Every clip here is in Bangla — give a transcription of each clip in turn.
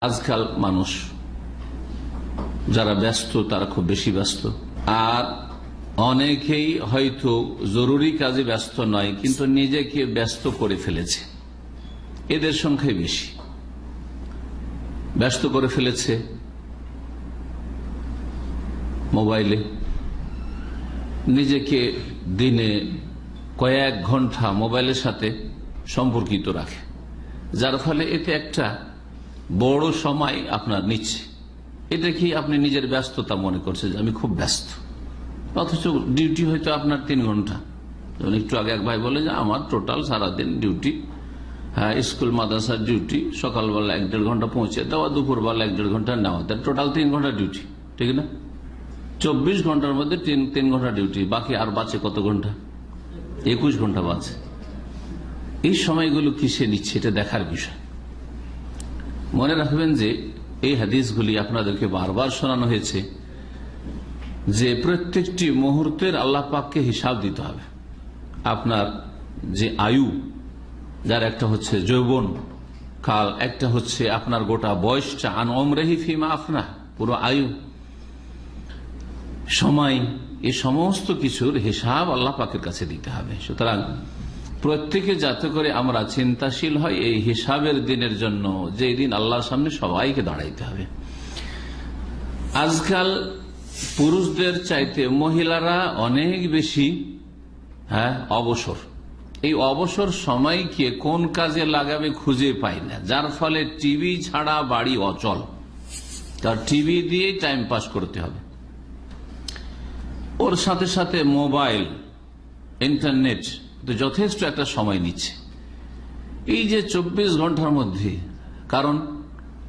আজকাল মানুষ যারা ব্যস্ত, তারা খুব বেশি ব্যস্ত। আর অনেকেই হয়তো জরুরি কাজে ব্যস্ত নয়, কিন্তু নিজেকে ব্যস্ত করে ফেলেছে। এদের সংখ্যাই বেশি। ব্যস্ত করে ফেলেছে মোবাইলে। নিজেকে দিনে কয়েক ঘণ্টা মোবাইলের সাথে সম্পর্কিত রাখে। যার ফলে এতে একটা বড় সময় আপনার নিচ্ছে। এটা কি আপনি নিজের ব্যস্ততা মনে করছেন যে আমি খুব ব্যস্ত? অথচ ডিউটি হয়তো আপনার তিন ঘণ্টা। একটু আগে এক ভাই বলে যে আমার টোটাল সারাদিন ডিউটি হ্যাঁ স্কুল, মাদ্রাসার ডিউটি, সকালবেলা এক দেড় ঘণ্টা পৌঁছে দেওয়া, দুপুরবেলা এক দেড় ঘণ্টা নেওয়া। তার টোটাল তিন ঘণ্টা ডিউটি, ঠিক না? চব্বিশ ঘণ্টার মধ্যে তিন তিন ঘণ্টা ডিউটি, বাকি আর বাঁচে কত ঘণ্টা? একুশ ঘণ্টা বাঁচে। এই সময়গুলো কিসে নিচ্ছে? এটা দেখার বিষয়। মনে রাখবেন যে এই হাদিসগুলি আপনাদেরকে বারবার শোনানো হয়েছে যে প্রত্যেকটি মুহূর্তের আল্লাহ পাককে হিসাব দিতে হবে। আপনার যে আয়ু, যার একটা হচ্ছে যৌবন, কাল একটা হচ্ছে আপনার গোটা বয়সটা, আন অমরেহি ফিমা আপনা পুরো আয়ু। সময় এই সমস্ত কিছুর হিসাব আল্লাহ পাকের কাছে দিতে হবে। সুতরাং প্রত্যেকে যাতে করে আমরা চিন্তাশীল হয় এই হিসাবের দিনের জন্য যে দিন আল্লাহর সামনে সবাইকে দাঁড়াইতে হবে। আজকাল পুরুষদের চাইতে মহিলারা অনেক বেশি হ্যাঁ অবসর। এই অবসর সময়কে কোন কাজে লাগাবে খুঁজে পাই না। যার ফলে টিভি ছাড়া বাড়ি অচল। তার টিভি দিয়ে টাইম পাস করতে হবে। ওর সাথে সাথে মোবাইল, ইন্টারনেট যথেষ্ট একটা সময় নিচ্ছে। এই যে চব্বিশ ঘণ্টার মধ্যে কারণ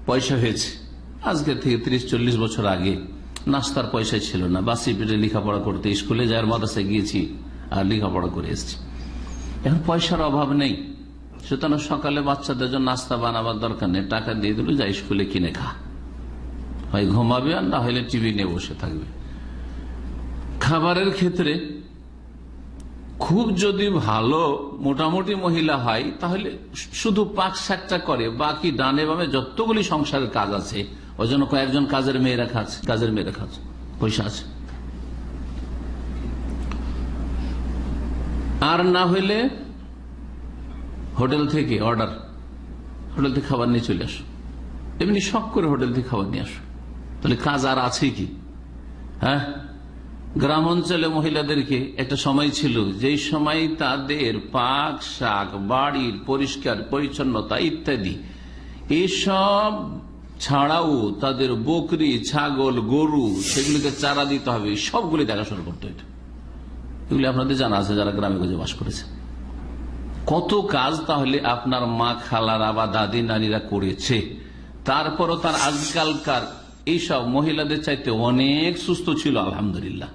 পয়সা হয়েছে। আজকে থেকে তিরিশ, চল্লিশ বছর আগে নাস্তার পয়সা ছিল না। বাসি পেটে লেখাপড়া করতে, স্কুলে যাওয়ার মাদ্রাসায় গিয়েছি আর লেখাপড়া করে এসেছি। এখন পয়সার অভাব নেই। সুতরাং সকালে বাচ্চাদের জন্য নাস্তা বানাবার দরকার নেই। টাকা দিয়ে দিল, যা স্কুলে কিনে খা। হয় ঘুমাবে আর না হলে টিভি নিয়ে বসে থাকবে। খাবারের ক্ষেত্রে খুব যদি ভালো মোটামুটি মহিলা হয়, তাহলে শুধু পাক শাকটা করে, বাকি ডানে বামে যতগুলি সংসারের কাজ আছে, ওই জন্য কয়েকজন কাজের মেয়েরা খাচ্ছে কাজের মেয়েরা খাচ্ছে পয়সা আছে। আর না হইলে হোটেল থেকে অর্ডার, হোটেল থেকে খাবার নিয়ে চলে আসো। এমনি শখ করে হোটেল থেকে খাবার নিয়ে আসো। তাহলে কাজ আর আছে কি? হ্যাঁ? গ্রাম অঞ্চলে মহিলাদেরকে একটা সময় ছিল, যেই সময় তাদের পাক, শাক বাড়ির পরিষ্কার, পরিচ্ছন্নতা ইত্যাদি। এসব ছাড়াও তাদের বকরি, ছাগল, গরু, সেগুলিকে চারা দিতে হবে, সবগুলি দেখাশোনা করতে হইত। এগুলি আপনাদের জানা আছে যারা গ্রামে গঞ্জে বাস করেছে। কত কাজ তাহলে আপনার মা খালারা বা দাদি নারীরা করেছে। তারপরও তার আজকালকার এইসব মহিলাদের চাইতে অনেক সুস্থ ছিল, আলহামদুলিল্লাহ।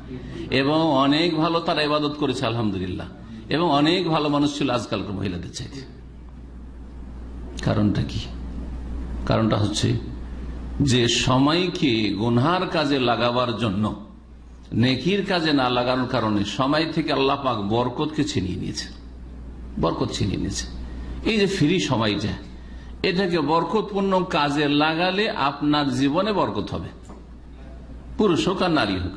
এবং অনেক ভালো তারা ইবাদত করেছে, আলহামদুলিল্লাহ। এবং অনেক ভালো মানুষ ছিল আজকালকার মহিলাদের চাইতে। কারণটা কি? কারণটা হচ্ছে যে সময়কে গুনহার কাজে লাগাবার জন্য, নেকির কাজে না লাগানোর কারণে সময় থেকে আল্লাহ পাক বরকতকে ছিনিয়ে নিয়েছে। বরকত ছিনিয়ে নিয়েছে। এই যে ফ্রি সময়টা এটাকে বরকতপূর্ণ কাজে লাগালে আপনার জীবনে বরকত হবে। পুরুষ হোক আর নারী হোক।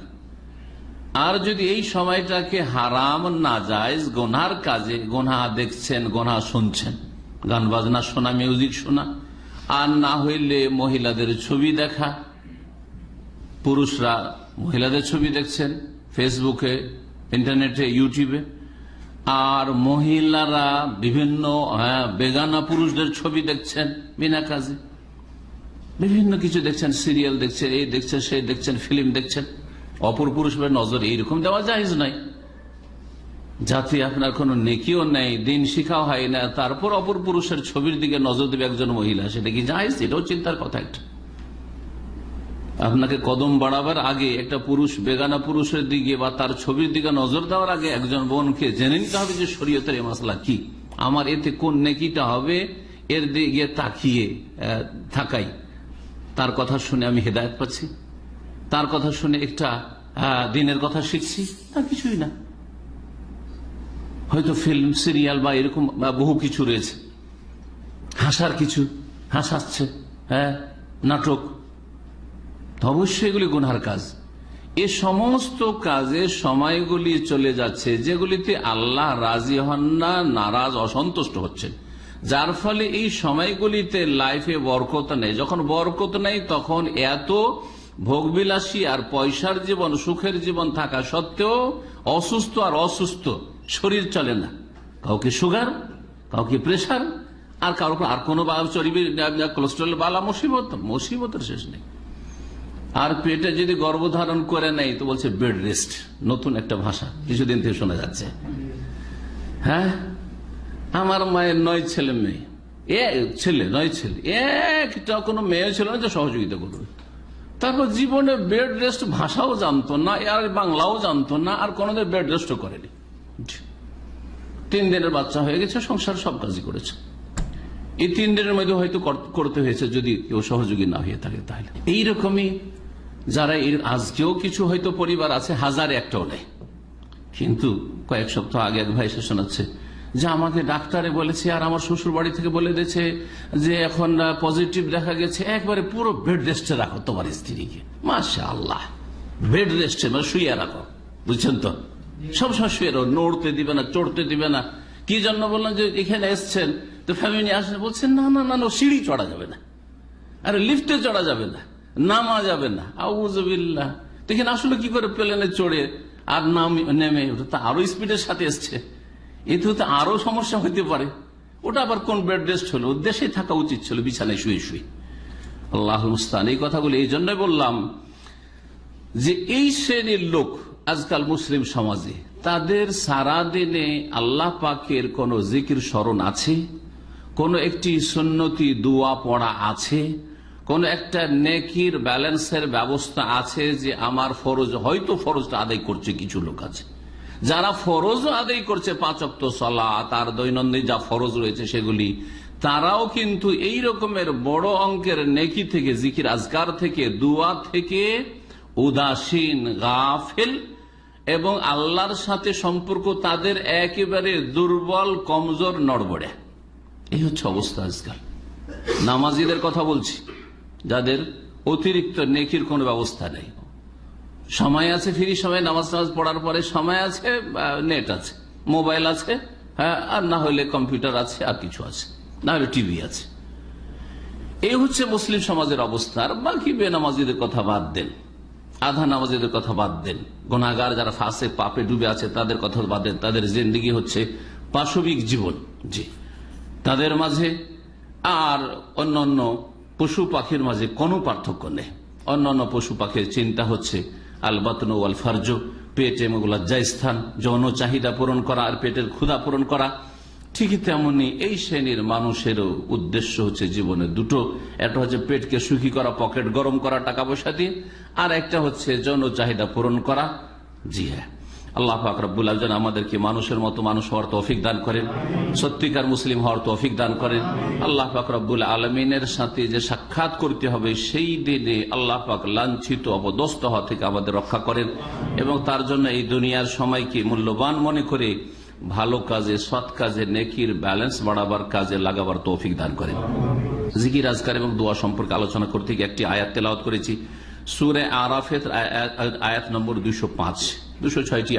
আর যদি এই সময়টাকে হারাম না যায়, গোনার কাজে, গোনা দেখছেন, গোনা শুনছেন, গান বাজনা শোনা মিউজিক শোনা, আর না হইলে মহিলাদের ছবি দেখা, পুরুষরা মহিলাদের ছবি দেখছেন ফেসবুকে ইন্টারনেটে ইউটিউবে আর মহিলারা বিভিন্ন হ্যাঁ, বেগানা পুরুষদের ছবি দেখছেন বিনা কাজে। বিভিন্ন কিছু দেখছেন সিরিয়াল দেখছেন এই দেখছেন সেই দেখছেন ফিল্ম দেখছেন। অপর পুরুষের নজর এইরকম দেওয়া যায় নাই যাতে আপনার কোন নেকিও নেই দিন শিখাও হয় না তারপর অপর পুরুষের ছবির দিকে নজর দেবে একজন মহিলা সেটা কি যায় এটাও চিন্তার কথা একটা। আপনাকে কদম বাড়াবার আগে একটা পুরুষ, বেগানা পুরুষের দিকে বা তার ছবির দিকে নজর দেওয়ার আগে একজন বোনকে জেনে নিতে হবে যে শরীয়তের এই মশলা কি। আমার এতে কোন নেকিটা হবে, এর দিকে তাকিয়ে থাকাই। তার কথা শুনে আমি হেদায়ত পাচ্ছি। তার কথা শুনে একটা দিনের কথা শিখছি। তা কিছুই না। হয়তো ফিল্ম, সিরিয়াল বা এরকম বহু কিছু রয়েছে। হাসার কিছু, হাসাচ্ছে হ্যাঁ নাটক। অবশ্যই এগুলি গুনহার কাজ। এ সমস্ত কাজে সময়গুলি চলে যাচ্ছে, যেগুলিতে আল্লাহ রাজি হন না, নারাজ, অসন্তুষ্ট হচ্ছেন। যার ফলে এই সময়গুলিতে লাইফে বরকত নেই। যখন বরকত নেই, তখন এত ভোগবিলাসী আর পয়সার জীবন, সুখের জীবন থাকা সত্ত্বেও অসুস্থ আর অসুস্থ শরীর চলে না। কাউকে সুগার কাউকে প্রেশার আর কারও আর কোনো চর্বি কোলেস্ট্রল বালা মুসিবত, মুসিবতের শেষ নেই। আর পেটে যদি গর্ভধারণ করে নেই, তো বলছে বেড রেস্ট নতুন একটা ভাষা, কিছুদিন থেকে শোনা যাচ্ছে। হ্যাঁ? আমার মায়ের নয় ছেলে মেয়ে। এ ছেলে, নয় ছেলে। একটা কোনো মেয়ে ছিল না যে সহযোগিতা করবে। তারপর জীবনে বেড রেস্ট ভাষাও জানতো না, আর বাংলাও জানতো না, আর কোনোদিন বেড রেস্টও করেনি। তিন দিনের বাচ্চা হয়ে গেছে, সংসার সব কাজই করেছে। এই তিন দিনের মধ্যে হয়তো কর- করতে হয়েছে, যদি কেউ সহযোগী না হয়ে থাকে তাহলে। এইরকমই যারা এর আজকেও কিছু হয়তো পরিবার আছে হাজার একটাও নেই কিন্তু কয়েক সপ্তাহ আগে এক ভাই শোনাচ্ছে যে আমাকে ডাক্তারে বলেছে আর আমার শ্বশুর বাড়ি থেকে বলে দিয়েছে যে এখন পজিটিভ দেখা গেছে। একবারে পুরো বেড রেস্টে রাখো তোমার স্ত্রীকে। মাসা আল্লাহ বেড রেস্টে মানে শুয়ে রাখো। বুঝছেন তো? সবসময় শুয়ে রাখো নড়তে দিবে না চড়তে দিবে না। কি জন্য বললাম যে এখানে এসছেন তো ফ্যামিলি আসলে বলছেন না না না, সিঁড়ি চড়া যাবে না। আরে লিফটে চড়া যাবে না। নামা যাবে না। আউজবিল্লাহ দেখেন আসলে কি করে প্লেনে চড়ে আর নাম, নেমে ওটা তো আরও স্পিডের সাথে এসছে। এতে তো আরও সমস্যা হইতে পারে। ওটা আবার কোন বেড রেস্ট হলো? দেশে থাকা উচিত ছিল, বিছানায় শুয়ে শুয়ে। আল্লাহ মুস্তান এই কথাগুলো এই জন্য বললাম যে এই শ্রেণির লোক, আজকাল মুসলিম সমাজে, তাদের সারা দিনে আল্লাহ পাকের কোন জিকির স্মরণ আছে? কোন একটি সুন্নতি দোয়া পড়া আছে? কোন একটা নেকির ব্যালেন্সের ব্যবস্থা আছে যে আমার ফরজ, হয়তো ফরজটা আদায় করছে কিছু লোক আছে। যারা ফরজ আদায় করছে পাঁচক্ত সলা তার দৈনন্দিন যা ফরজ রয়েছে সেগুলি, তারাও কিন্তু এই রকমের বড় অঙ্কের নেকি থেকে, জিকির আজকার থেকে, দুয়া থেকে উদাসীন, গাফেল এবং আল্লাহর সাথে সম্পর্ক তাদের একেবারে দুর্বল, কমজোর, নড়বড়ে। এই হচ্ছে অবস্থা আজকাল। নামাজিদের কথা বলছি। যাদের অতিরিক্ত নেকির কোনো ব্যবস্থা নেই। সময় আছে, ফ্রি সময়, নামাজ নামাজ পড়ার পরে সময় আছে নেট আছে মোবাইল আছে হ্যাঁ আর না হলে কম্পিউটার আছে, আর কিছু আছে, না হলে টিভি আছে। এই হচ্ছে মুসলিম সমাজের অবস্থা। আর বাকি বেনামাজিদের কথা বাদ দেন, আধা নামাজিদের কথা বাদ দেন। গোনাগার যারা ফাঁসে, পাপে ডুবে আছে, তাদের কথা বাদ দেন। তাদের জিন্দিগি হচ্ছে পাশবিক জীবন। জি, তাদের মাঝে আর অন্যান্য পশু পাখির মাঝে কোনো পার্থক্য নেই। অন্যান্য পশু পাখির চিন্তা হচ্ছে, আলবাতন ওয়াল ফার্জ পেট এবং লজ্জাস্থান, যৌন চাহিদা পূরণ করা আর পেটের ক্ষুধা পূরণ করা। ঠিকই তেমনি এই শ্রেণির মানুষেরও উদ্দেশ্য হচ্ছে জীবনে দুটো। একটা হচ্ছে পেটকে সুখী করা, পকেট গরম করা, টাকা পয়সা দিয়ে। আর একটা হচ্ছে যৌন চাহিদা পূরণ করা। জি হ্যাঁ। আল্লাহ পাক রব্বুল আলজান আমাদেরকে মানুষের মতো মানুষ হওয়ার তৌফিক দান করেন, সত্যিকার মুসলিম হওয়ার তৌফিক দান করেন। আল্লাহ পাক আলমিনের সাথে যে সাক্ষাৎ করতে হবে, সেই দিনে আল্লাহ পাক লাঞ্ছিত অবদস্ত হওয়া থেকে আমাদের রক্ষা করেন এবং তার জন্য এই দুনিয়ার সময়কে মূল্যবান মনে করে ভালো কাজে, সৎ কাজে, নেকির ব্যালেন্স বাড়াবার কাজে লাগাবার তৌফিক দান করেন। জিকির, আজকার এবং দোয়া সম্পর্কে আলোচনা করতে গিয়ে একটি আয়াত তেলাওয়াত করেছি। সুরে আরাফের আয়াত নম্বর দুশো পাঁচ দুশো ছয়টি